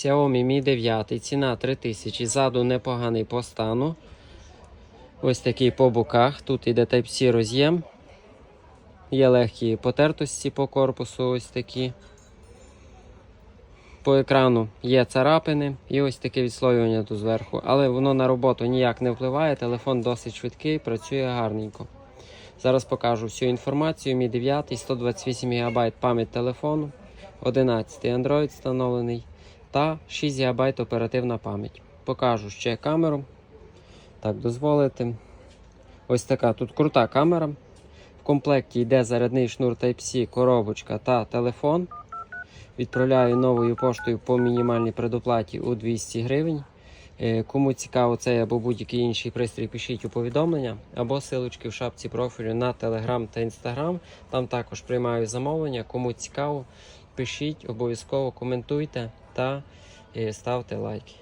Xiaomi Mi 9, ціна 3000, ззаду непоганий по стану. Ось такий по боках. Тут іде Type-C роз'єм. Є легкі потертості по корпусу, ось такі. По екрану є царапини і ось таке відслоювання тут зверху. Але воно на роботу ніяк не впливає. Телефон досить швидкий, працює гарненько. Зараз покажу всю інформацію. Mi 9, 128 ГБ пам'ять телефону, 11 Android встановлений та 6 ГБ оперативна пам'ять. Покажу ще камеру. Так, дозволити. Ось така тут крута камера. В комплекті йде зарядний шнур Type-C, коробочка та телефон. Відправляю новою поштою по мінімальній предоплаті у 200 гривень. Е, Кому цікаво цей або будь-який інший пристрій, пишіть у повідомлення або силочки в шапці профілю на Telegram та Instagram. Там також приймаю замовлення. Кому цікаво, пишіть, обов'язково коментуйте та е, ставте лайки.